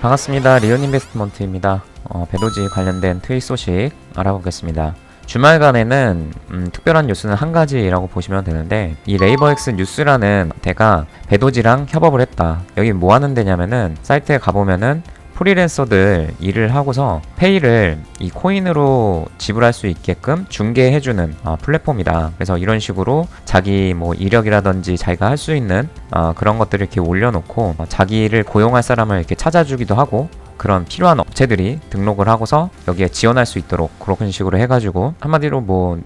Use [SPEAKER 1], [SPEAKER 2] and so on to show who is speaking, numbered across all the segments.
[SPEAKER 1] 반갑습니다. 리온 인베스트먼트입니다. 어, 배도지 관련된 트윗 소식 알아보겠습니다. 주말간에는 음, 특별한 뉴스는 한 가지라고 보시면 되는데 이 레이버엑스 뉴스라는 데가 배도지랑 협업을 했다. 여기 뭐 하는 데냐면은 사이트에 가보면은 프리랜서들 일을 하고서 페이를 이 코인으로 지불할 수 있게끔 중개해주는 어, 플랫폼이다. 그래서 이런 식으로 자기 뭐 이력이라든지 자기가 할 수 있는 어, 그런 것들을 이렇게 올려놓고 어, 자기를 고용할 사람을 이렇게 찾아주기도 하고 그런 필요한 업체들이 등록을 하고서 여기에 지원할 수 있도록 그런 식으로 해가지고 한마디로 뭐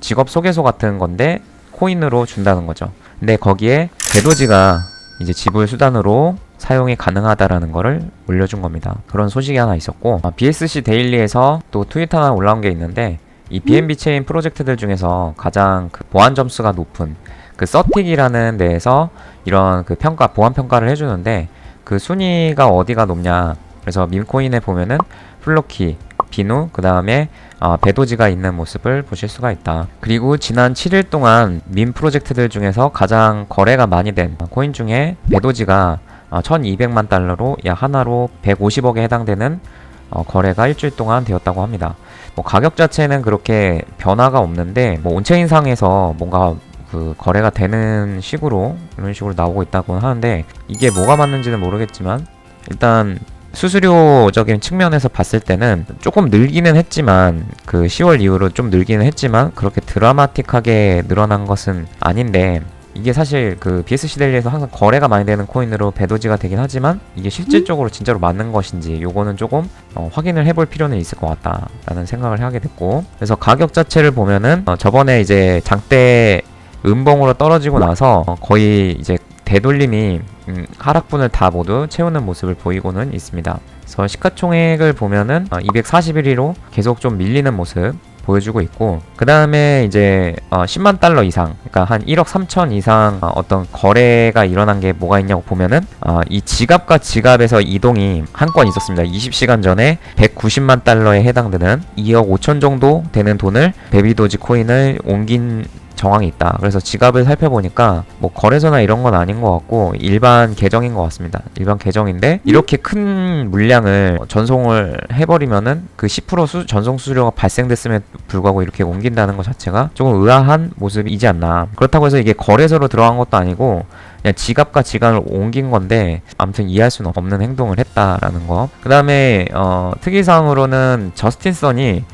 [SPEAKER 1] 직업 소개소 같은 건데 코인으로 준다는 거죠. 근데 거기에 배도지가 이제 지불 수단으로 사용이 가능하다라는 거를 올려준 겁니다. 그런 소식이 하나 있었고 어, BSC 데일리에서 또 트윗 하나 올라온 게 있는데 이 BNB 체인 프로젝트들 중에서 가장 그 보안 점수가 높은 그 서틱이라는 데에서 이런 그 평가 보안 평가를 해주는데 그 순위가 어디가 높냐 그래서 밈코인에 보면은 플로키 비누 그 다음에 어, 배도지가 있는 모습을 보실 수가 있다. 그리고 지난 7일 동안 민 프로젝트들 중에서 가장 거래가 많이 된 코인 중에 배도지가 어, 1200만 달러로 약 하나로 150억에 해당되는 어, 거래가 일주일 동안 되었다고 합니다. 뭐 가격 자체는 그렇게 변화가 없는데 뭐 온체인상에서 뭔가 그 거래가 되는 식으로 이런 식으로 나오고 있다고 하는데 이게 뭐가 맞는지는 모르겠지만 일단 수수료적인 측면에서 봤을 때는 조금 늘기는 했지만 그 10월 이후로 좀 늘기는 했지만 그렇게 드라마틱하게 늘어난 것은 아닌데 이게 사실 그 BSC 델리에서 항상 거래가 많이 되는 코인으로 배도지가 되긴 하지만 이게 실질적으로 진짜로 맞는 것인지 요거는 조금 어, 확인을 해볼 필요는 있을 것 같다라는 생각을 하게 됐고 그래서 가격 자체를 보면은 어, 저번에 이제 장대 음봉으로 떨어지고 나서 어, 거의 이제 되돌림이 음, 하락분을 다 모두 채우는 모습을 보이고는 있습니다. 그래서 시가총액을 보면은 어, 241위로 계속 좀 밀리는 모습 보여주고 있고 그 다음에 이제 어, 10만 달러 이상 그러니까 한 1억 3천 이상 어, 어떤 거래가 일어난 게 뭐가 있냐고 보면은 어, 이 지갑과 지갑에서 이동이 한 건 있었습니다. 20시간 전에 190만 달러에 해당되는 2억 5천 정도 되는 돈을 베비도지 코인을 옮긴 정황이 있다. 그래서 지갑을 살펴보니까 뭐 거래소나 이런 건 아닌 것 같고 일반 계정인 것 같습니다. 일반 계정인데 이렇게 큰 물량을 전송을 해버리면은 그 10% 수, 전송 수수료가 발생됐음에 불구하고 이렇게 옮긴다는 것 자체가 조금 의아한 모습이지 않나. 그렇다고 해서 이게 거래소로 들어간 것도 아니고 그냥 지갑과 지갑을 옮긴 건데 아무튼 이해할 수는 없는 행동을 했다라는 거. 그 다음에 어, 특이사항으로는 저스틴 선이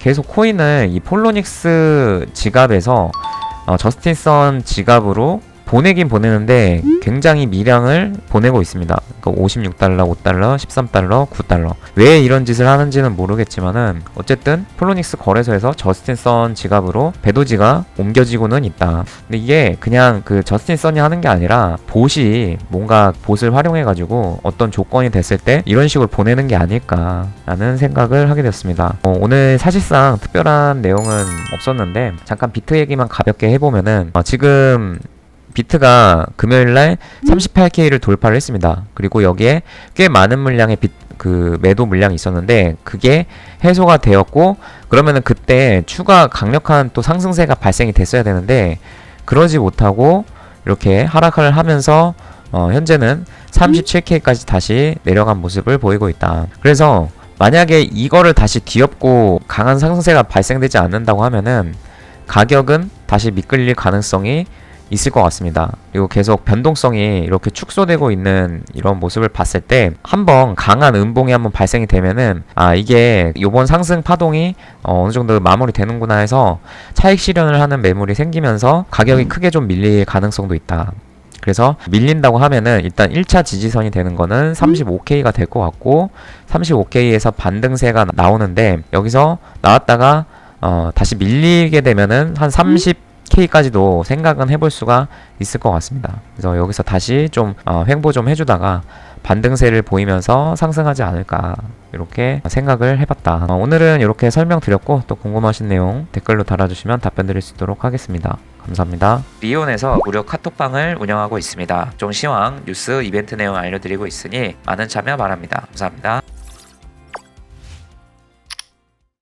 [SPEAKER 1] 계속 코인을 이 폴로닉스 지갑에서 어, 저스틴 선 지갑으로 보내긴 보내는데 굉장히 미량을 보내고 있습니다. 그러니까 56달러, 5달러, 13달러, 9달러. 왜 이런 짓을 하는지는 모르겠지만은 어쨌든 폴로닉스 거래소에서 저스틴 선 지갑으로 배도지가 옮겨지고는 있다. 근데 이게 그냥 그 저스틴 선이 하는 게 아니라 봇이 뭔가 봇을 활용해 가지고 어떤 조건이 됐을 때 이런 식으로 보내는 게 아닐까라는 생각을 하게 됐습니다. 어, 오늘 사실상 특별한 내용은 없었는데 잠깐 비트 얘기만 가볍게 해보면은 어, 지금 비트가 금요일날 38K를 돌파를 했습니다. 그리고 여기에 꽤 많은 물량의 비, 그 매도 물량이 있었는데 그게 해소가 되었고 그러면은 그때 추가 강력한 또 상승세가 발생이 됐어야 되는데 그러지 못하고 이렇게 하락을 하면서 어, 현재는 37K까지 다시 내려간 모습을 보이고 있다. 그래서 만약에 이거를 다시 뒤엎고 강한 상승세가 발생되지 않는다고 하면은 가격은 다시 미끌릴 가능성이 있을 것 같습니다. 그리고 계속 변동성이 이렇게 축소되고 있는 이런 모습을 봤을 때 한번 강한 음봉이 한번 발생이 되면은 아 이게 요번 상승 파동이 어, 어느 정도 마무리되는구나 해서 차익 실현을 하는 매물이 생기면서 가격이 크게 좀 밀릴 가능성도 있다. 그래서 밀린다고 하면은 일단 1차 지지선이 되는 거는 35K가 될 것 같고 35K에서 반등세가 나오는데 여기서 나왔다가 어, 다시 밀리게 되면은 한 30 K까지도 생각은 해볼 수가 있을 것 같습니다. 그래서 여기서 다시 좀 어, 횡보 좀 해주다가 반등세를 보이면서 상승하지 않을까 이렇게 생각을 해봤다. 어, 오늘은 이렇게 설명드렸고 또 궁금하신 내용 댓글로 달아주시면 답변 드릴 수 있도록 하겠습니다. 감사합니다. 리온에서 무료 카톡방을 운영하고 있습니다. 종 시황, 뉴스, 이벤트 내용 알려드리고 있으니 많은 참여 바랍니다. 감사합니다.